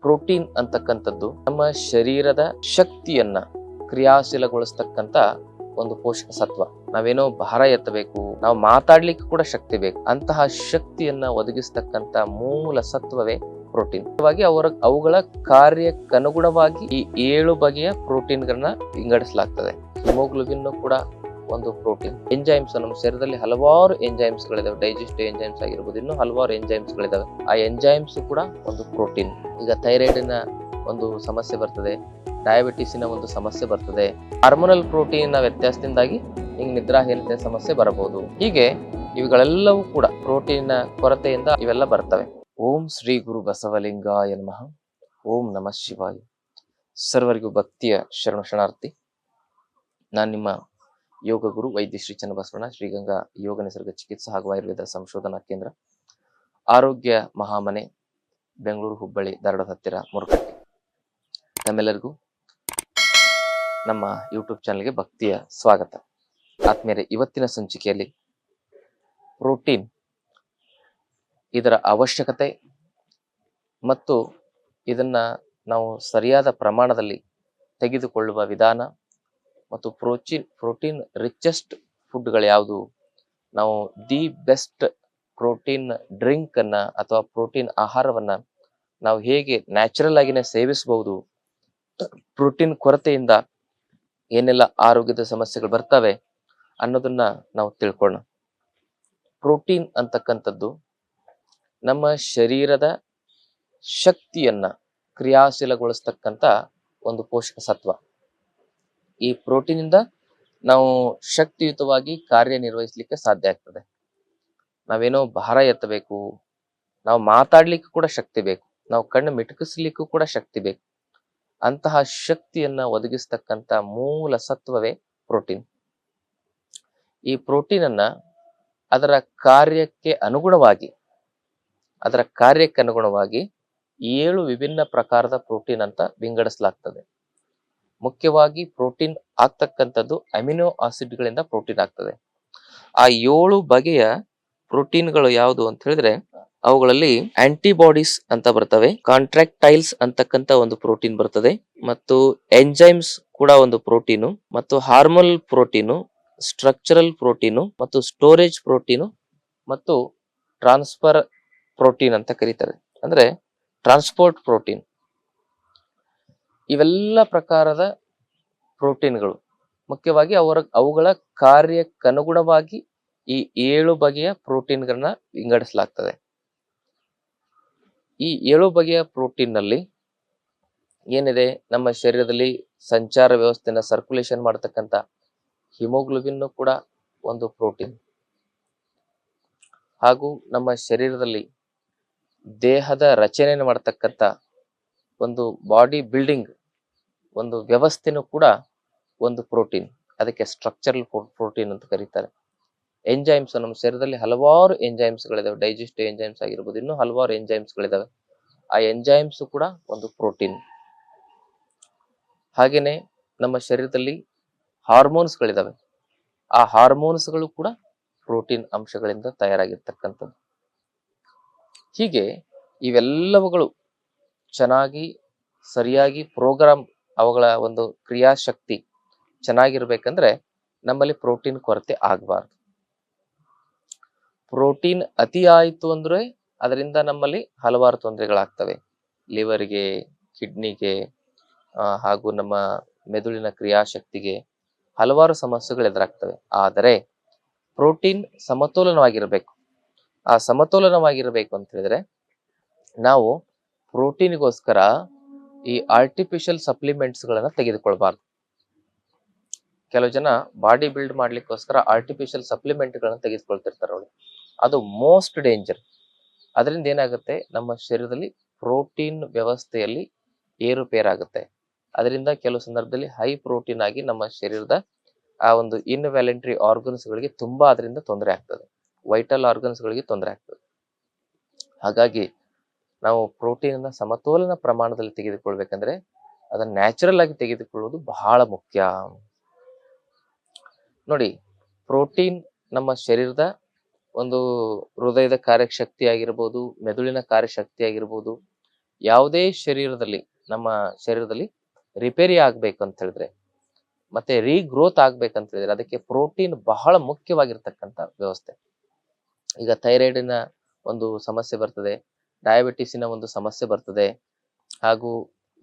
Protein ಅಂತಕ್ಕಂಥದ್ದು ನಮ್ಮ ಶರೀರದ ಶಕ್ತಿಯನ್ನ ಕ್ರಿಯಾಶೀಲಗೊಳಿಸ್ತಕ್ಕಂಥ ಒಂದು ಪೋಷಕ ಸತ್ವ. ನಾವೇನೋ ಭಾರ ಎತ್ತಬೇಕು, ನಾವು ಮಾತಾಡ್ಲಿಕ್ಕೆ ಕೂಡ ಶಕ್ತಿ ಬೇಕು. ಅಂತಹ ಶಕ್ತಿಯನ್ನ ಒದಗಿಸ್ತಕ್ಕಂಥ ಮೂಲ ಸತ್ವವೇ ಪ್ರೋಟೀನ್. ಅವರ, ಅವುಗಳ ಕಾರ್ಯಕ್ಕನುಗುಣವಾಗಿ ಈ ಏಳು ಬಗೆಯ ಪ್ರೋಟೀನ್ಗಳನ್ನ ವಿಂಗಡಿಸಲಾಗ್ತದೆ. ಹಿಮೋಗ್ಲೋಬಿನ್ ಕೂಡ ಒಂದು ಪ್ರೋಟೀನ್. ಎಂಜೈಮ್ಸ್ ನಮ್ಮ ಶರೀರದಲ್ಲಿ ಹಲವಾರು ಎಂಜೈಮ್ಸ್ ಗಳಿದಾವೆ. ಡೈಜೆಸ್ಟಿವ್ ಎಂಜೈಮ್ಸ್ ಆಗಿರ್ಬೋದು, ಇನ್ನು ಹಲವಾರು ಎಂಜೈಮ್ಸ್ ಗಳಿದಾವೆ. ಆ ಎಂಜೈಮ್ಸ್ ಕೂಡ ಒಂದು ಪ್ರೋಟೀನ್. ಈಗ ಥೈರಾಯ್ಡಿನ ಒಂದು ಸಮಸ್ಯೆ ಬರ್ತದೆ, ಡಯಾಬಿಟಿಸಿನ ಒಂದು ಸಮಸ್ಯೆ ಬರ್ತದೆ. ಹಾರ್ಮೋನಲ್ ಪ್ರೋಟೀನ್ ವ್ಯತ್ಯಾಸದಿಂದಾಗಿ ಹಿಂಗ್ ನಿದ್ರಾಹೀನತೆ ಸಮಸ್ಯೆ ಬರಬಹುದು. ಹೀಗೆ ಇವುಗಳೆಲ್ಲವೂ ಕೂಡ ಪ್ರೋಟೀನ್ ಕೊರತೆಯಿಂದ ಇವೆಲ್ಲ ಬರ್ತವೆ. ಓಂ ಶ್ರೀ ಗುರು ಬಸವಲಿಂಗಾಯ ನಮಃ. ಓಂ ನಮಃ ಶಿವಾಯ. ಸರ್ವರಿಗೂ ಭಕ್ತಿಯ ಶರಣ ಶರಣಾರ್ಥಿ. ನಾನು ನಿಮ್ಮ ಯೋಗ ಗುರು ವೈದ್ಯ ಶ್ರೀ ಚನ್ನಬಸವಣ್ಣ ಶ್ರೀಗಂಗಾ ಯೋಗ ನಿಸರ್ಗ ಚಿಕಿತ್ಸಾ ಹಾಗೂ ಆಯುರ್ವೇದ ಸಂಶೋಧನಾ ಕೇಂದ್ರ, ಆರೋಗ್ಯ ಮಹಾಮನೆ, ಬೆಂಗಳೂರು ಹುಬ್ಬಳ್ಳಿ ದರಡ ಹತ್ತಿರ ಮುರುಕಟ್ಟಿ ತಮ್ಮೆಲ್ಲರಿಗೂ ನಮ್ಮ ಯೂಟ್ಯೂಬ್ ಚಾನಲ್ಗೆ ಭಕ್ತಿಯ ಸ್ವಾಗತ. ಆತ್ಮೀಯರೇ, ಇವತ್ತಿನ ಸಂಚಿಕೆಯಲ್ಲಿ ಪ್ರೋಟೀನ್, ಇದರ ಅವಶ್ಯಕತೆ ಮತ್ತು ಇದನ್ನ ನಾವು ಸರಿಯಾದ ಪ್ರಮಾಣದಲ್ಲಿ ತೆಗೆದುಕೊಳ್ಳುವ ವಿಧಾನ ಮತ್ತು ಪ್ರೋಟೀನ್ ಪ್ರೋಟೀನ್ ರಿಚೆಸ್ಟ್ ಫುಡ್ಗಳು ಯಾವುದು? ನಾವು ದಿ ಬೆಸ್ಟ್ ಪ್ರೋಟೀನ್ ಡ್ರಿಂಕ್ ಅನ್ನ ಅಥವಾ ಪ್ರೋಟೀನ್ ಆಹಾರವನ್ನ ನಾವು ಹೇಗೆ ನ್ಯಾಚುರಲ್ ಆಗಿನೇ ಸೇವಿಸಬಹುದು? ಪ್ರೋಟೀನ್ ಕೊರತೆಯಿಂದ ಏನೆಲ್ಲ ಆರೋಗ್ಯದ ಸಮಸ್ಯೆಗಳು ಬರ್ತವೆ ಅನ್ನೋದನ್ನ ನಾವು ತಿಳ್ಕೊಳ್ಳೋಣ. ಪ್ರೋಟೀನ್ ಅಂತಕ್ಕಂಥದ್ದು ನಮ್ಮ ಶರೀರದ ಶಕ್ತಿಯನ್ನ ಕ್ರಿಯಾಶೀಲಗೊಳಿಸ್ತಕ್ಕಂಥ ಒಂದು ಪೋಷಕ ಸತ್ವ. ಈ ಪ್ರೋಟೀನ್ ಇಂದ ನಾವು ಶಕ್ತಿಯುತವಾಗಿ ಕಾರ್ಯನಿರ್ವಹಿಸಲಿಕ್ಕೆ ಸಾಧ್ಯ ಆಗ್ತದೆ. ನಾವೇನೋ ಭಾರ ಎತ್ತಬೇಕು, ನಾವು ಮಾತಾಡ್ಲಿಕ್ಕೂ ಕೂಡ ಶಕ್ತಿ ಬೇಕು, ನಾವು ಕಣ್ಣು ಮಿಟುಕಿಸ್ಲಿಕ್ಕೂ ಕೂಡ ಶಕ್ತಿ ಬೇಕು. ಅಂತಹ ಶಕ್ತಿಯನ್ನ ಒದಗಿಸ್ತಕ್ಕಂಥ ಮೂಲ ಸತ್ವವೇ ಪ್ರೋಟೀನ್. ಈ ಪ್ರೋಟೀನ್ ಅನ್ನ ಅದರ ಕಾರ್ಯಕ್ಕೆ ಅನುಗುಣವಾಗಿ, ಅದರ ಕಾರ್ಯಕ್ಕೆ ಅನುಗುಣವಾಗಿ ಏಳು ವಿಭಿನ್ನ ಪ್ರಕಾರದ ಪ್ರೋಟೀನ್ ಅಂತ ವಿಂಗಡಿಸಲಾಗ್ತದೆ. ಮುಖ್ಯವಾಗಿ ಪ್ರೋಟೀನ್ ಆಗ್ತಕ್ಕಂಥದ್ದು ಅಮಿನೋ ಆಸಿಡ್ಗಳಿಂದ ಪ್ರೋಟೀನ್ ಆಗ್ತದೆ. ಆ ಏಳು ಬಗೆಯ ಪ್ರೋಟೀನ್ಗಳು ಯಾವುದು ಅಂತ ಹೇಳಿದ್ರೆ, ಅವುಗಳಲ್ಲಿ ಆಂಟಿಬಾಡೀಸ್ ಅಂತ ಬರ್ತವೆ, ಕಾಂಟ್ರಾಕ್ಟೈಲ್ಸ್ ಅಂತಕ್ಕಂಥ ಒಂದು ಪ್ರೋಟೀನ್ ಬರ್ತದೆ, ಮತ್ತು ಎಂಜೈಮ್ಸ್ ಕೂಡ ಒಂದು ಪ್ರೋಟೀನು, ಮತ್ತು ಹಾರ್ಮಲ್ ಪ್ರೋಟೀನು, ಸ್ಟ್ರಕ್ಚರಲ್ ಪ್ರೋಟೀನು, ಮತ್ತು ಸ್ಟೋರೇಜ್ ಪ್ರೋಟೀನು, ಮತ್ತು ಟ್ರಾನ್ಸ್ಫರ್ ಪ್ರೋಟೀನ್ ಅಂತ ಕರೀತಾರೆ. ಅಂದ್ರೆ ಟ್ರಾನ್ಸ್ಪೋರ್ಟ್ ಪ್ರೋಟೀನ್. ಇವೆಲ್ಲ ಪ್ರಕಾರದ ಪ್ರೋಟೀನ್ಗಳು. ಮುಖ್ಯವಾಗಿ ಅವರ, ಅವುಗಳ ಕಾರ್ಯಕ್ಕನುಗುಣವಾಗಿ ಈ ಏಳು ಬಗೆಯ ಪ್ರೋಟೀನ್ಗಳನ್ನ ವಿಂಗಡಿಸಲಾಗ್ತದೆ. ಈ ಏಳು ಬಗೆಯ ಪ್ರೋಟೀನ್ನಲ್ಲಿ ಏನಿದೆ? ನಮ್ಮ ಶರೀರದಲ್ಲಿ ಸಂಚಾರ ವ್ಯವಸ್ಥೆನ ಸರ್ಕ್ಯುಲೇಷನ್ ಮಾಡತಕ್ಕಂತ ಹಿಮೋಗ್ಲೋಬಿನ್ ಕೂಡ ಒಂದು ಪ್ರೋಟೀನ್. ಹಾಗೂ ನಮ್ಮ ಶರೀರದಲ್ಲಿ ದೇಹದ ರಚನೆಯನ್ನು ಮಾಡತಕ್ಕಂತ ಒಂದು ಬಾಡಿ ಬಿಲ್ಡಿಂಗ್ ಒಂದು ವ್ಯವಸ್ಥೆನೂ ಕೂಡ ಒಂದು ಪ್ರೋಟೀನ್. ಅದಕ್ಕೆ ಸ್ಟ್ರಕ್ಚರಲ್ ಪ್ರೋಟೀನ್ ಅಂತ ಕರೀತಾರೆ. ಎಂಜೈಮ್ಸ್ ನಮ್ಮ ಶರೀರದಲ್ಲಿ ಹಲವಾರು ಎಂಜೈಮ್ಸ್ ಗಳಿದಾವೆ. ಡೈಜೆಸ್ಟಿವ್ ಎಂಜೈಮ್ಸ್ ಆಗಿರ್ಬೋದು, ಇನ್ನೂ ಹಲವಾರು ಎಂಜೈಮ್ಸ್ ಗಳಿದಾವೆ. ಆ ಎಂಜೈಮ್ಸ್ ಕೂಡ ಒಂದು ಪ್ರೋಟೀನ್. ಹಾಗೇನೆ ನಮ್ಮ ಶರೀರದಲ್ಲಿ ಹಾರ್ಮೋನ್ಸ್ ಗಳಿದಾವೆ. ಆ ಹಾರ್ಮೋನ್ಸ್ಗಳು ಕೂಡ ಪ್ರೋಟೀನ್ ಅಂಶಗಳಿಂದ ತಯಾರಾಗಿರ್ತಕ್ಕಂಥದ್ದು. ಹೀಗೆ ಇವೆಲ್ಲವುಗಳು ಚೆನ್ನಾಗಿ, ಸರಿಯಾಗಿ ಪ್ರೋಗ್ರಾಮ್ ಅವುಗಳ ಒಂದು ಕ್ರಿಯಾಶಕ್ತಿ ಚೆನ್ನಾಗಿರ್ಬೇಕಂದ್ರೆ ನಮ್ಮಲ್ಲಿ ಪ್ರೋಟೀನ್ ಕೊರತೆ ಆಗಬಾರ್ದು. ಪ್ರೋಟೀನ್ ಅತಿ ಆಯಿತು ಅಂದ್ರೆ ಅದರಿಂದ ನಮ್ಮಲ್ಲಿ ಹಲವಾರು ತೊಂದರೆಗಳಾಗ್ತವೆ. ಲಿವರ್ಗೆ, ಕಿಡ್ನಿಗೆ ಹಾಗೂ ನಮ್ಮ ಮೆದುಳಿನ ಕ್ರಿಯಾಶಕ್ತಿಗೆ ಹಲವಾರು ಸಮಸ್ಯೆಗಳು ಎದುರಾಗ್ತವೆ. ಆದರೆ ಪ್ರೋಟೀನ್ ಸಮತೋಲನವಾಗಿರಬೇಕು. ಆ ಸಮತೋಲನವಾಗಿರಬೇಕು ಅಂತ ಹೇಳಿದ್ರೆ ನಾವು ಪ್ರೋಟೀನ್ಗೋಸ್ಕರ ಈ ಆರ್ಟಿಫಿಷಿಯಲ್ ಸಪ್ಲಿಮೆಂಟ್ಸ್ ಗಳನ್ನ ತೆಗೆದುಕೊಳ್ಬಾರ್ದು. ಕೆಲವು ಜನ ಬಾಡಿ ಬಿಲ್ಡ್ ಮಾಡ್ಲಿಕ್ಕೋಸ್ಕರ ಆರ್ಟಿಫಿಷಿಯಲ್ ಸಪ್ಲಿಮೆಂಟ್ ಗಳನ್ನ ತೆಗೆದುಕೊಳ್ತಿರ್ತಾರೆ ಅವಳು. ಅದು ಮೋಸ್ಟ್ ಡೇಂಜರ್ ಅದರಿಂದ ಏನಾಗುತ್ತೆ? ನಮ್ಮ ಶರೀರದಲ್ಲಿ ಪ್ರೋಟೀನ್ ವ್ಯವಸ್ಥೆಯಲ್ಲಿ ಏರುಪೇರಾಗುತ್ತೆ. ಅದರಿಂದ ಕೆಲವು ಸಂದರ್ಭದಲ್ಲಿ ಹೈ ಪ್ರೋಟೀನ್ ಆಗಿ ನಮ್ಮ ಶರೀರದ ಆ ಒಂದು ಇನ್ವ್ಯಾಲೆಂಟ್ರಿ ಆರ್ಗನ್ಸ್ ಗಳಿಗೆ ತುಂಬಾ ಅದರಿಂದ ತೊಂದರೆ ಆಗ್ತದೆ. ವೈಟಲ್ ಆರ್ಗನ್ಸ್ ಗಳಿಗೆ ತೊಂದರೆ ಆಗ್ತದೆ. ಹಾಗಾಗಿ ನಾವು ಪ್ರೋಟೀನ್ ಸಮತೋಲನ ಪ್ರಮಾಣದಲ್ಲಿ ತೆಗೆದುಕೊಳ್ಬೇಕಂದ್ರೆ ಅದನ್ನ ನ್ಯಾಚುರಲ್ ಆಗಿ ತೆಗೆದುಕೊಳ್ಳುವುದು ಬಹಳ ಮುಖ್ಯ. ನೋಡಿ ಪ್ರೋಟೀನ್ ನಮ್ಮ ಶರೀರದ ಒಂದು ಹೃದಯದ ಕಾರ್ಯಶಕ್ತಿ ಆಗಿರ್ಬೋದು, ಮೆದುಳಿನ ಕಾರ್ಯಶಕ್ತಿ ಆಗಿರ್ಬೋದು, ಯಾವುದೇ ಶರೀರದಲ್ಲಿ, ನಮ್ಮ ಶರೀರದಲ್ಲಿ ರಿಪೇರಿ ಆಗ್ಬೇಕು ಅಂತ ಹೇಳಿದ್ರೆ, ಮತ್ತೆ ರೀಗ್ರೋತ್ ಆಗ್ಬೇಕಂತ ಹೇಳಿದ್ರೆ ಅದಕ್ಕೆ ಪ್ರೋಟೀನ್ ಬಹಳ ಮುಖ್ಯವಾಗಿರ್ತಕ್ಕಂಥ ವ್ಯವಸ್ಥೆ. ಈಗ ಥೈರಾಯ್ಡಿನ ಒಂದು ಸಮಸ್ಯೆ ಬರ್ತದೆ ಡಯಾಬಿಟಿಸಿನ ಒಂದು ಸಮಸ್ಯೆ ಬರ್ತದೆ. ಹಾಗೂ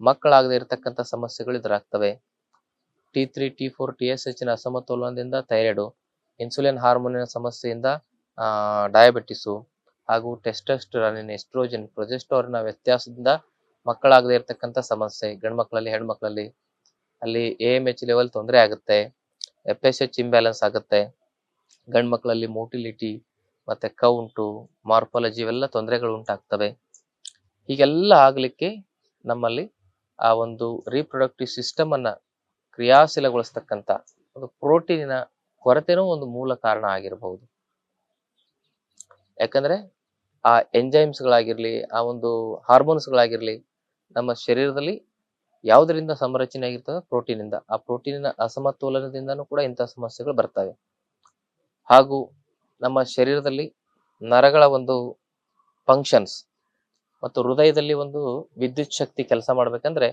ಮಕ್ಕಳಾಗದೇ ಇರತಕ್ಕಂಥ ಸಮಸ್ಯೆಗಳು ಇದರಾಗ್ತವೆ T three T four T S ಎಚ್ನ ಅಸಮತೋಲನದಿಂದ ಥೈರಾಯ್ಡು, ಇನ್ಸುಲಿನ್ ಹಾರ್ಮೋನಿನ ಸಮಸ್ಯೆಯಿಂದ ಡಯಾಬಿಟಿಸು ಹಾಗೂ ಟೆಸ್ಟೋಸ್ಟೆರಾನಿನ್, ಎಸ್ಟ್ರೋಜನ್, ಪ್ರೊಜೆಸ್ಟೋರಿನ ವ್ಯತ್ಯಾಸದಿಂದ ಮಕ್ಕಳಾಗದೇ ಇರತಕ್ಕಂಥ ಸಮಸ್ಯೆ ಗಂಡು ಮಕ್ಕಳಲ್ಲಿ ಹೆಣ್ಮಕ್ಳಲ್ಲಿ, ಅಲ್ಲಿ ಎ ಎಂ ಎಚ್ ಲೆವೆಲ್ ತೊಂದರೆ ಆಗುತ್ತೆ, ಎಫ್ ಎಸ್ ಎಚ್ ಇಂಬ್ಯಾಲೆನ್ಸ್ ಆಗುತ್ತೆ ಗಂಡು ಮಕ್ಕಳಲ್ಲಿ ಮೋಟಿಲಿಟಿ ಮತ್ತೆ ಕೌಂಟು ಮಾರ್ಫಾಲಜಿ ಇವೆಲ್ಲ ತೊಂದರೆಗಳು ಉಂಟಾಗ್ತವೆ. ಹೀಗೆಲ್ಲ ಆಗಲಿಕ್ಕೆ ನಮ್ಮಲ್ಲಿ ಆ ಒಂದು ರೀಪ್ರೊಡಕ್ಟಿವ್ ಸಿಸ್ಟಮ್ ಅನ್ನ ಕ್ರಿಯಾಶೀಲಗೊಳಿಸ್ತಕ್ಕಂಥ ಒಂದು ಪ್ರೋಟೀನಿನ ಕೊರತೆನೂ ಒಂದು ಮೂಲ ಕಾರಣ ಆಗಿರಬಹುದು. ಯಾಕಂದ್ರೆ ಆ ಎಂಜೈಮ್ಸ್ ಗಳಾಗಿರ್ಲಿ, ಆ ಒಂದು ಹಾರ್ಮೋನ್ಸ್ ಗಳಾಗಿರ್ಲಿ ನಮ್ಮ ಶರೀರದಲ್ಲಿ ಯಾವುದರಿಂದ ಸಂರಚನೆ ಆಗಿರ್ತದೆ ಪ್ರೋಟೀನಿಂದ ಆ ಪ್ರೋಟೀನಿನ ಅಸಮತೋಲನದಿಂದನೂ ಕೂಡ ಇಂಥ ಸಮಸ್ಯೆಗಳು ಬರ್ತವೆ. ಹಾಗೂ ನಮ್ಮ ಶರೀರದಲ್ಲಿ ನರಗಳ ಒಂದು ಫಂಕ್ಷನ್ಸ್ ಮತ್ತು ಹೃದಯದಲ್ಲಿ ಒಂದು ವಿದ್ಯುತ್ ಶಕ್ತಿ ಕೆಲಸ ಮಾಡ್ಬೇಕಂದ್ರೆ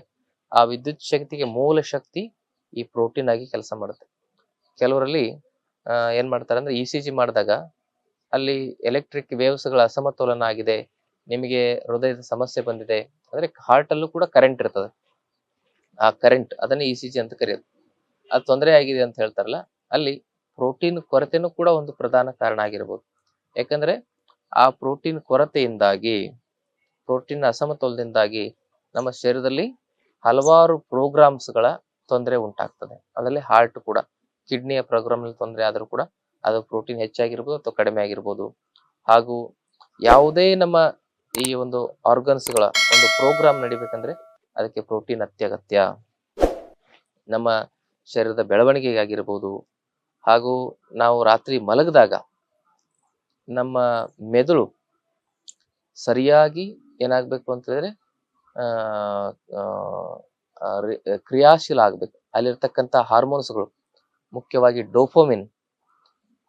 ಆ ವಿದ್ಯುತ್ ಶಕ್ತಿಗೆ ಮೂಲ ಶಕ್ತಿ ಈ ಪ್ರೋಟೀನ್ ಆಗಿ ಕೆಲಸ ಮಾಡುತ್ತೆ. ಕೆಲವರಲ್ಲಿ ಏನು ಮಾಡ್ತಾರೆ ಅಂದ್ರೆ ಇ ಸಿ ಜಿ ಮಾಡಿದಾಗ ಅಲ್ಲಿ ಎಲೆಕ್ಟ್ರಿಕ್ ವೇವ್ಸ್ಗಳ ಅಸಮತೋಲನ ಆಗಿದೆ, ನಿಮಗೆ ಹೃದಯದ ಸಮಸ್ಯೆ ಬಂದಿದೆ, ಅಂದ್ರೆ ಹಾರ್ಟ್ ಅಲ್ಲೂ ಕೂಡ ಕರೆಂಟ್ ಇರ್ತದೆ. ಆ ಕರೆಂಟ್ ಅದನ್ನ ಇ ಸಿ ಜಿ ಅಂತ ಕರೆಯೋದು. ಅದು ತೊಂದರೆ ಆಗಿದೆ ಅಂತ ಹೇಳ್ತಾರಲ್ಲ, ಅಲ್ಲಿ ಪ್ರೋಟೀನ್ ಕೊರತೆನೂ ಕೂಡ ಒಂದು ಪ್ರಧಾನ ಕಾರಣ ಆಗಿರ್ಬೋದು. ಯಾಕಂದ್ರೆ ಆ ಪ್ರೋಟೀನ್ ಕೊರತೆಯಿಂದಾಗಿ, ಪ್ರೋಟೀನ್ ಅಸಮತೋಲದಿಂದಾಗಿ ನಮ್ಮ ಶರೀರದಲ್ಲಿ ಹಲವಾರು ಪ್ರೋಗ್ರಾಮ್ಸ್ಗಳ ತೊಂದರೆ ಉಂಟಾಗ್ತದೆ. ಅದರಲ್ಲಿ ಹಾರ್ಟ್ ಕೂಡ, ಕಿಡ್ನಿಯ ಪ್ರೋಗ್ರಾಮ್ ತೊಂದರೆ ಆದರೂ ಕೂಡ ಅದು ಪ್ರೋಟೀನ್ ಹೆಚ್ಚಾಗಿರ್ಬೋದು ಅಥವಾ ಕಡಿಮೆ ಆಗಿರ್ಬೋದು. ಹಾಗೂ ಯಾವುದೇ ನಮ್ಮ ಈ ಒಂದು ಆರ್ಗನ್ಸ್ಗಳ ಒಂದು ಪ್ರೋಗ್ರಾಮ್ ನಡಿಬೇಕಂದ್ರೆ ಅದಕ್ಕೆ ಪ್ರೋಟೀನ್ ಅತ್ಯಗತ್ಯ. ನಮ್ಮ ಶರೀರದ ಬೆಳವಣಿಗೆಗಾಗಿರ್ಬೋದು ಹಾಗೂ ನಾವು ರಾತ್ರಿ ಮಲಗಿದಾಗ ನಮ್ಮ ಮೆದುಳು ಸರಿಯಾಗಿ ಏನಾಗಬೇಕು ಅಂತ ಹೇಳಿದ್ರೆ ಕ್ರಿಯಾಶೀಲ ಆಗಬೇಕು. ಅಲ್ಲಿರ್ತಕ್ಕಂಥ ಹಾರ್ಮೋನ್ಸ್ಗಳು, ಮುಖ್ಯವಾಗಿ ಡೋಫೋಮಿನ್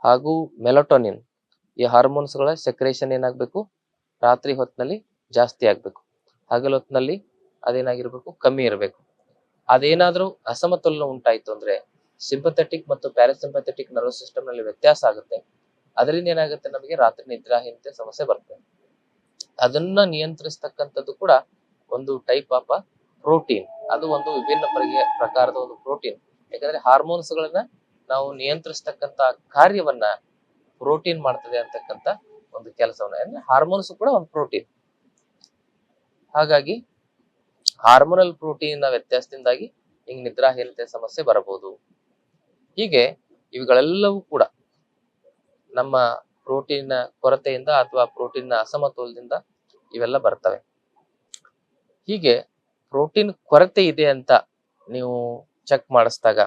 ಹಾಗೂ ಮೆಲಟೋನಿನ್, ಈ ಹಾರ್ಮೋನ್ಸ್ಗಳ ಸೆಕ್ರೇಷನ್ ಏನಾಗಬೇಕು? ರಾತ್ರಿ ಹೊತ್ತಿನಲ್ಲಿ ಜಾಸ್ತಿ ಆಗಬೇಕು. ಹಗಲು ಹೊತ್ತಿನಲ್ಲಿ ಅದೇನಾಗಿರಬೇಕು? ಕಮ್ಮಿ ಇರಬೇಕು. ಅದೇನಾದರೂ ಅಸಮತೋಲನ ಉಂಟಾಯಿತು ಅಂದ್ರೆ ಸಿಂಪಥೆಟಿಕ್ ಮತ್ತು ಪ್ಯಾರಾಸಿಂಪಥೆಟಿಕ್ ನರ್ವಸ್ ಸಿಸ್ಟಮ್ನಲ್ಲಿ ವ್ಯತ್ಯಾಸ ಆಗುತ್ತೆ. ಅದರಿಂದ ಏನಾಗುತ್ತೆ ನಮಗೆ ರಾತ್ರಿ ನಿದ್ರಾಹೀನತೆ ಸಮಸ್ಯೆ ಬರುತ್ತೆ. ಅದನ್ನ ನಿಯಂತ್ರಿಸ್ತಕ್ಕಂಥದ್ದು ಕೂಡ ಒಂದು ಟೈಪ್ ಆಫ್ ಪ್ರೋಟೀನ್ ಅದು ಒಂದು ವಿಭಿನ್ನ ಪ್ರಕಾರದ ಒಂದು ಪ್ರೋಟೀನ್ ಯಾಕಂದ್ರೆ ಹಾರ್ಮೋನ್ಸ್ ಗಳನ್ನ ನಾವು ನಿಯಂತ್ರಿಸ್ತಕ್ಕಂತ ಕಾರ್ಯವನ್ನ ಪ್ರೋಟೀನ್ ಮಾಡ್ತದೆ ಅಂತಕ್ಕಂತ ಒಂದು ಕೆಲಸವನ್ನ. ಅಂದ್ರೆ ಹಾರ್ಮೋನ್ಸ್ ಕೂಡ ಒಂದು ಪ್ರೋಟೀನ್ ಹಾಗಾಗಿ ಹಾರ್ಮೋನಲ್ ಪ್ರೋಟೀನ್ ವ್ಯತ್ಯಾಸದಿಂದಾಗಿ ಹಿಂಗ್ ನಿದ್ರಾಹೀನತೆ ಸಮಸ್ಯೆ ಬರಬಹುದು. ಹೀಗೆ ಇವುಗಳೆಲ್ಲವೂ ಕೂಡ ನಮ್ಮ ಪ್ರೋಟೀನ್ ಕೊರತೆಯಿಂದ ಅಥವಾ ಪ್ರೋಟೀನ್ ಅಸಮತೋಲದಿಂದ ಇವೆಲ್ಲ ಬರ್ತವೆ. ಹೀಗೆ ಪ್ರೋಟೀನ್ ಕೊರತೆ ಇದೆ ಅಂತ ನೀವು ಚೆಕ್ ಮಾಡಿಸಿದಾಗ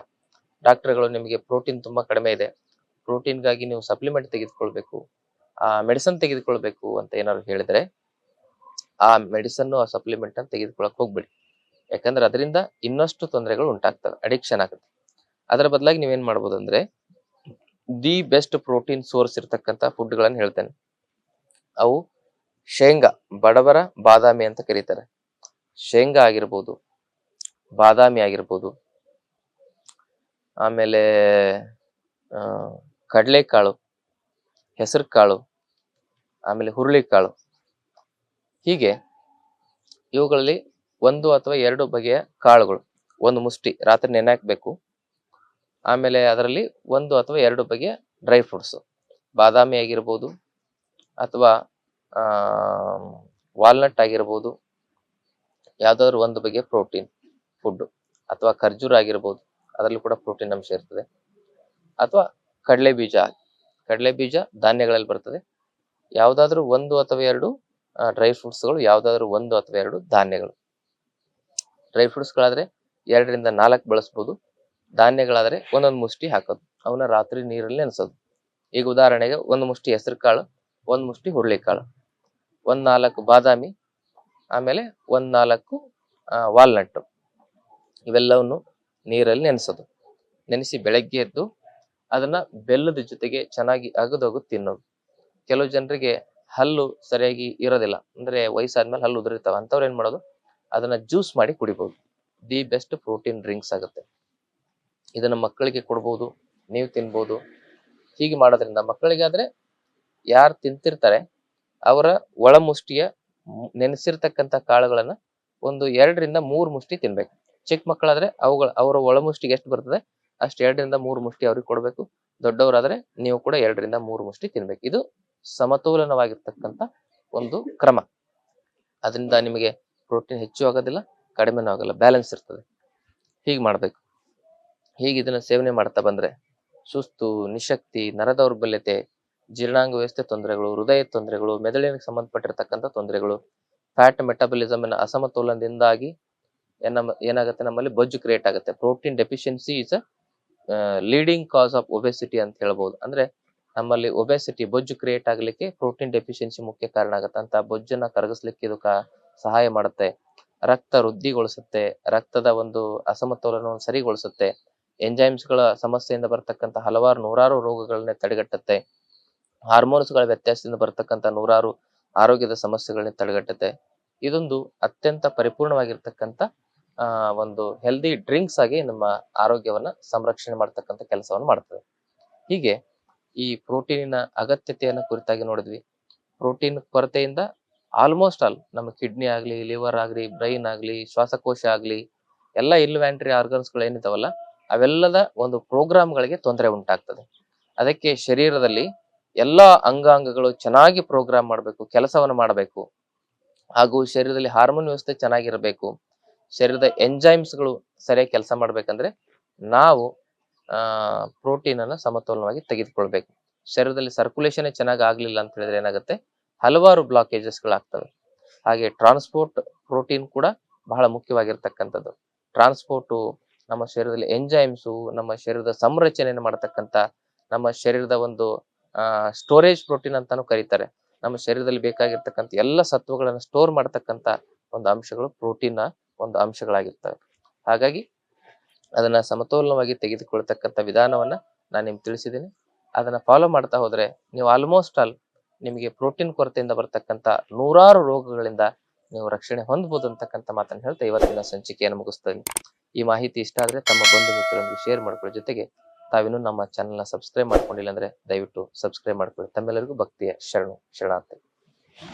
ಡಾಕ್ಟರ್ಗಳು ನಿಮಗೆ ಪ್ರೋಟೀನ್ ತುಂಬಾ ಕಡಿಮೆ ಇದೆ. ಪ್ರೋಟೀನ್ಗಾಗಿ ನೀವು ಸಪ್ಲಿಮೆಂಟ್ ತೆಗೆದುಕೊಳ್ಬೇಕು, ಆ ಮೆಡಿಸನ್ ತೆಗೆದುಕೊಳ್ಬೇಕು ಅಂತ ಏನಾದ್ರು ಹೇಳಿದ್ರೆ ಆ ಮೆಡಿಸನ್ ಆ ಸಪ್ಲಿಮೆಂಟ್ ಅನ್ನು ತೆಗೆದುಕೊಳ್ಳಕ್ ಹೋಗ್ಬೇಡಿ. ಯಾಕಂದ್ರೆ ಅದರಿಂದ ಇನ್ನಷ್ಟು ತೊಂದರೆಗಳು ಉಂಟಾಗ್ತವೆ ಅಡಿಕ್ಷನ್ ಆಗುತ್ತೆ. ಅದರ ಬದಲಾಗಿ ನೀವೇನ್ ಮಾಡ್ಬೋದು ಅಂದ್ರೆ ದಿ ಬೆಸ್ಟ್ ಪ್ರೋಟೀನ್ ಸೋರ್ಸ್ ಇರತಕ್ಕಂತ ಫುಡ್ ಗಳನ್ನ ಹೇಳ್ತೇನೆ. ಅವು ಶೇಂಗಾ, ಬಡವರ ಬಾದಾಮಿ ಅಂತ ಕರೀತಾರೆ. ಶೇಂಗಾ ಆಗಿರ್ಬೋದು, ಬಾದಾಮಿ ಆಗಿರ್ಬೋದು, ಆಮೇಲೆ ಕಡಲೆಕಾಳು ಹೆಸರು ಕಾಳು ಆಮೇಲೆ ಹುರುಳಿಕಾಳು. ಹೀಗೆ ಇವುಗಳಲ್ಲಿ ಒಂದು ಅಥವಾ ಎರಡು ಬಗೆಯ ಕಾಳುಗಳು, ಒಂದು ಮುಷ್ಟಿ, ರಾತ್ರಿ ನೆನೆ ಹಾಕ್ಬೇಕು. ಆಮೇಲೆ ಅದರಲ್ಲಿ ಒಂದು ಅಥವಾ ಎರಡು ಬಗೆಯ ಡ್ರೈ ಫ್ರೂಟ್ಸ್ ಬಾದಾಮಿ ಆಗಿರ್ಬೋದು ಅಥವಾ ವಾಲ್ನಟ್ ಆಗಿರ್ಬೋದು. ಯಾವುದಾದ್ರು ಒಂದು ಬಗೆಯ ಪ್ರೋಟೀನ್ ಫುಡ್ಡು ಅಥವಾ ಖರ್ಜೂರ ಆಗಿರ್ಬೋದು. ಅದರಲ್ಲೂ ಕೂಡ ಪ್ರೋಟೀನ್ ಅಂಶ ಇರ್ತದೆ. ಅಥವಾ ಕಡಲೆ ಬೀಜ ಕಡಲೆ ಬೀಜ ಧಾನ್ಯಗಳಲ್ಲಿ ಬರ್ತದೆ. ಯಾವುದಾದ್ರೂ ಒಂದು ಅಥವಾ ಎರಡು ಡ್ರೈ ಫ್ರೂಟ್ಸ್ಗಳು ಯಾವುದಾದ್ರೂ ಒಂದು ಅಥವಾ ಎರಡು ಧಾನ್ಯಗಳು. ಡ್ರೈ ಫ್ರೂಟ್ಸ್ಗಳಾದರೆ ಎರಡರಿಂದ ನಾಲ್ಕು ಬಳಸ್ಬೋದು. ಧಾನ್ಯಗಳಾದ್ರೆ ಒಂದೊಂದು ಮುಷ್ಟಿ ಹಾಕೋದು. ಅವನ್ನ ರಾತ್ರಿ ನೀರಲ್ಲಿ ನೆನೆಸೋದು. ಈಗ ಉದಾಹರಣೆಗೆ ಒಂದು ಮುಷ್ಟಿ ಹೆಸರು ಕಾಳು ಒಂದು ಮುಷ್ಟಿ ಹುರುಳಿಕಾಳು, ಒಂದ್ ನಾಲ್ಕು ಬಾದಾಮಿ, ಆಮೇಲೆ ಒಂದ್ ನಾಲ್ಕು ವಾಲ್ನಟ್ ಇವೆಲ್ಲವನ್ನು ನೀರಲ್ಲಿ ನೆನೆಸೋದು. ನೆನೆಸಿ ಬೆಳಗ್ಗೆ ಎದ್ದು ಅದನ್ನ ಬೆಲ್ಲದ ಜೊತೆಗೆ ಚೆನ್ನಾಗಿ ಅಗದು ಅಗದು ತಿನ್ನೋದು. ಕೆಲವು ಜನರಿಗೆ ಹಲ್ಲು ಸರಿಯಾಗಿ ಇರೋದಿಲ್ಲ. ಅಂದ್ರೆ ವಯಸ್ಸಾದ್ಮೇಲೆ ಹಲ್ಲು ಉದುರಿರ್ತಾವ. ಅಂಥವ್ರು ಏನ್ ಮಾಡೋದು? ಅದನ್ನ ಜ್ಯೂಸ್ ಮಾಡಿ ಕುಡಿಬಹುದು ದಿ ಬೆಸ್ಟ್ ಪ್ರೋಟೀನ್ ಡ್ರಿಂಕ್ಸ್ ಆಗುತ್ತೆ. ಇದನ್ನ ಮಕ್ಕಳಿಗೆ ಕೊಡ್ಬೋದು, ನೀವು ತಿನ್ಬೋದು. ಹೀಗೆ ಮಾಡೋದ್ರಿಂದ ಮಕ್ಕಳಿಗಾದ್ರೆ ಯಾರು ತಿಂತಿರ್ತಾರೆ, ಅವರ ಒಳ ಮುಷ್ಟಿಯ ನೆನೆಸಿರ್ತಕ್ಕಂಥ ಕಾಳುಗಳನ್ನ ಒಂದು ಎರಡರಿಂದ ಮೂರು ಮುಷ್ಟಿ ತಿನ್ಬೇಕು. ಚಿಕ್ಕ ಮಕ್ಕಳಾದ್ರೆ ಅವುಗಳ, ಅವರ ಒಳಮುಷ್ಟಿಗೆ ಎಷ್ಟು ಬರ್ತದೆ, ಅಷ್ಟು ಎರಡರಿಂದ ಮೂರು ಮುಷ್ಟಿ ಅವ್ರಿಗೆ ಕೊಡಬೇಕು. ದೊಡ್ಡವರಾದ್ರೆ ನೀವು ಕೂಡ ಎರಡರಿಂದ ಮೂರು ಮುಷ್ಟಿ ತಿನ್ಬೇಕು. ಇದು ಸಮತೋಲನವಾಗಿರ್ತಕ್ಕಂಥ ಒಂದು ಕ್ರಮ. ಅದರಿಂದ ನಿಮಗೆ ಪ್ರೋಟೀನ್ ಹೆಚ್ಚು ಆಗೋದಿಲ್ಲ, ಕಡಿಮೆನೂ ಆಗಲ್ಲ, ಬ್ಯಾಲೆನ್ಸ್ ಇರ್ತದೆ. ಹೀಗೆ ಮಾಡಬೇಕು. ಹೀಗೆ ಇದನ್ನ ಸೇವನೆ ಮಾಡ್ತಾ ಬಂದ್ರೆ? ಸುಸ್ತು, ನಿಶಕ್ತಿ ನರ ದೌರ್ಬಲ್ಯತೆ ಜೀರ್ಣಾಂಗ ವ್ಯವಸ್ಥೆ ತೊಂದರೆಗಳು, ಹೃದಯ ತೊಂದರೆಗಳು ಮೆದುಳಿಗೆ ಸಂಬಂಧಪಟ್ಟಿರ್ತಕ್ಕಂಥ ತೊಂದರೆಗಳು ಫ್ಯಾಟ್ ಮೆಟಬಲಿಸಮ್ ಅಸಮತೋಲನದಿಂದಾಗಿ ನಮ್ಮ ಏನಾಗುತ್ತೆ ನಮ್ಮಲ್ಲಿ ಬೊಜ್ಜು ಕ್ರಿಯೇಟ್ ಆಗುತ್ತೆ. Protein deficiency is a leading cause of obesity ಅಂತ ಹೇಳ್ಬೋದು. ಅಂದ್ರೆ ನಮ್ಮಲ್ಲಿ ಒಬೆಸಿಟಿ ಬೊಜ್ಜು ಕ್ರಿಯೇಟ್ ಆಗ್ಲಿಕ್ಕೆ ಪ್ರೋಟೀನ್ ಡೆಫಿಷಿಯನ್ಸಿ ಮುಖ್ಯ ಕಾರಣ ಆಗುತ್ತೆ. ಅಂತ ಬೊಜ್ಜನ್ನ ಕರಗಿಸ್ಲಿಕ್ಕೆ ಇದು ಸಹಾಯ ಮಾಡುತ್ತೆ. ರಕ್ತ ವೃದ್ಧಿಗೊಳಿಸುತ್ತೆ. ರಕ್ತದ ಒಂದು ಅಸಮತೋಲನವನ್ನು ಸರಿಗೊಳಿಸುತ್ತೆ. ಎಂಜೈಮ್ಸ್ಗಳ ಸಮಸ್ಯೆಯಿಂದ ಬರ್ತಕ್ಕಂಥ ಹಲವಾರು ನೂರಾರು ರೋಗಗಳನ್ನ ತಡೆಗಟ್ಟುತ್ತೆ. ಹಾರ್ಮೋನ್ಸ್ಗಳ ವ್ಯತ್ಯಾಸದಿಂದ ಬರ್ತಕ್ಕಂಥ ನೂರಾರು ಆರೋಗ್ಯದ ಸಮಸ್ಯೆಗಳನ್ನ ತಡೆಗಟ್ಟುತ್ತೆ. ಇದೊಂದು ಅತ್ಯಂತ ಪರಿಪೂರ್ಣವಾಗಿರ್ತಕ್ಕಂಥ ಒಂದು ಹೆಲ್ದಿ ಡ್ರಿಂಕ್ಸ್ ಆಗಿ ನಮ್ಮ ಆರೋಗ್ಯವನ್ನ ಸಂರಕ್ಷಣೆ ಮಾಡ್ತಕ್ಕಂಥ ಕೆಲಸವನ್ನು ಮಾಡ್ತದೆ. ಹೀಗೆ ಈ ಪ್ರೋಟೀನಿನ ಅಗತ್ಯತೆಯನ್ನ ಕುರಿತಾಗಿ ನೋಡಿದ್ವಿ. ಪ್ರೋಟೀನ್ ಕೊರತೆಯಿಂದ ಆಲ್ಮೋಸ್ಟ್ ಆಲ್ ನಮ್ಮ ಕಿಡ್ನಿ ಆಗಲಿ ಲಿವರ್ ಆಗ್ಲಿ ಬ್ರೈನ್ ಆಗಲಿ, ಶ್ವಾಸಕೋಶ ಆಗ್ಲಿ, ಎಲ್ಲ ಇಲ್ವ್ಯಾಂಟ್ರಿ ಆರ್ಗನ್ಸ್ಗಳು ಏನಿದಾವಲ್ಲ ಅವೆಲ್ಲದ ಒಂದು ಪ್ರೋಗ್ರಾಮ್ಗಳಿಗೆ ತೊಂದರೆ ಉಂಟಾಗ್ತದೆ. ಅದಕ್ಕೆ ಶರೀರದಲ್ಲಿ ಎಲ್ಲಾ ಅಂಗಾಂಗಗಳು ಚೆನ್ನಾಗಿ ಪ್ರೋಗ್ರಾಮ್ ಮಾಡಬೇಕು, ಕೆಲಸವನ್ನು ಮಾಡಬೇಕು. ಹಾಗೂ ಶರೀರದಲ್ಲಿ ಹಾರ್ಮೋನ್ ವ್ಯವಸ್ಥೆ ಚೆನ್ನಾಗಿರಬೇಕು. ಶರೀರದ ಎಂಜೈಮ್ಸ್ಗಳು ಸರಿಯಾಗಿ ಕೆಲಸ ಮಾಡಬೇಕಂದ್ರೆ ನಾವು ಪ್ರೋಟೀನ್ ಅನ್ನು ಸಮತೋಲನವಾಗಿ ತೆಗೆದುಕೊಳ್ಬೇಕು. ಶರೀರದಲ್ಲಿ ಸರ್ಕ್ಯುಲೇಷನ್ ಚೆನ್ನಾಗಿ ಆಗ್ಲಿಲ್ಲ ಅಂತ ಹೇಳಿದ್ರೆ ಏನಾಗುತ್ತೆ? ಹಲವಾರು ಬ್ಲಾಕೇಜಸ್ ಗಳಾಗ್ತವೆ ಹಾಗೆ ಟ್ರಾನ್ಸ್ಪೋರ್ಟ್ ಪ್ರೋಟೀನ್ ಕೂಡ ಬಹಳ ಮುಖ್ಯವಾಗಿರ್ತಕ್ಕಂಥದ್ದು. ಟ್ರಾನ್ಸ್ಪೋರ್ಟು ನಮ್ಮ ಶರೀರದಲ್ಲಿ ಎಂಜೈಮ್ಸು ನಮ್ಮ ಶರೀರದ ಸಂರಚನೆಯನ್ನು ಮಾಡತಕ್ಕಂತ ನಮ್ಮ ಶರೀರದ ಒಂದು ಸ್ಟೋರೇಜ್ ಪ್ರೋಟೀನ್ ಅಂತಾನು ಕರೀತಾರೆ. ನಮ್ಮ ಶರೀರದಲ್ಲಿ ಬೇಕಾಗಿರ್ತಕ್ಕಂಥ ಎಲ್ಲ ಸತ್ವಗಳನ್ನು ಸ್ಟೋರ್ ಮಾಡತಕ್ಕಂತ ಒಂದು ಅಂಶಗಳು ಪ್ರೋಟೀನ್ ಒಂದು ಅಂಶಗಳಾಗಿರ್ತವೆ. ಹಾಗಾಗಿ ಅದನ್ನ ಸಮತೋಲನವಾಗಿ ತೆಗೆದುಕೊಳ್ತಕ್ಕಂಥ ವಿಧಾನವನ್ನ ನಾನು ನಿಮ್ಗೆ ತಿಳಿಸಿದ್ದೀನಿ ಅದನ್ನ ಫಾಲೋ ಮಾಡ್ತಾ ಹೋದ್ರೆ ನೀವು ಆಲ್ಮೋಸ್ಟ್ ಆಲ್ ನಿಮಗೆ ಪ್ರೋಟೀನ್ ಕೊರತೆಯಿಂದ ಬರ್ತಕ್ಕಂಥ ನೂರಾರು ರೋಗಗಳಿಂದ ನೀವು ರಕ್ಷಣೆ ಹೊಂದಬಹುದು ಅಂತಕ್ಕಂಥ ಮಾತನ್ನು ಹೇಳ್ತಾ ಇವತ್ತಿನ ಸಂಚಿಕೆಯನ್ನು ಮುಗಿಸ್ತೇನೆ ಈ ಮಾಹಿತಿ ಇಷ್ಟ ಆದ್ರೆ ತಮ್ಮ ಬಂಧು ಮಿತ್ರರೊಂದಿಗೆ ಶೇರ್ ಮಾಡ್ಕೊಳ್ಳೋ ಜೊತೆಗೆ ತಾವಿನ್ನೂ ನಮ್ಮ ಚಾನೆಲ್ನ ಸಬ್ಸ್ಕ್ರೈಬ್ ಮಾಡ್ಕೊಂಡಿಲ್ಲ ಅಂದ್ರೆ ದಯವಿಟ್ಟು ಸಬ್ಸ್ಕ್ರೈಬ್ ಮಾಡ್ಕೊಳ್ಳಿ. ತಮ್ಮೆಲ್ಲರಿಗೂ ಭಕ್ತಿಯ ಶರಣು, ಶರಣಾರ್ಥಿ.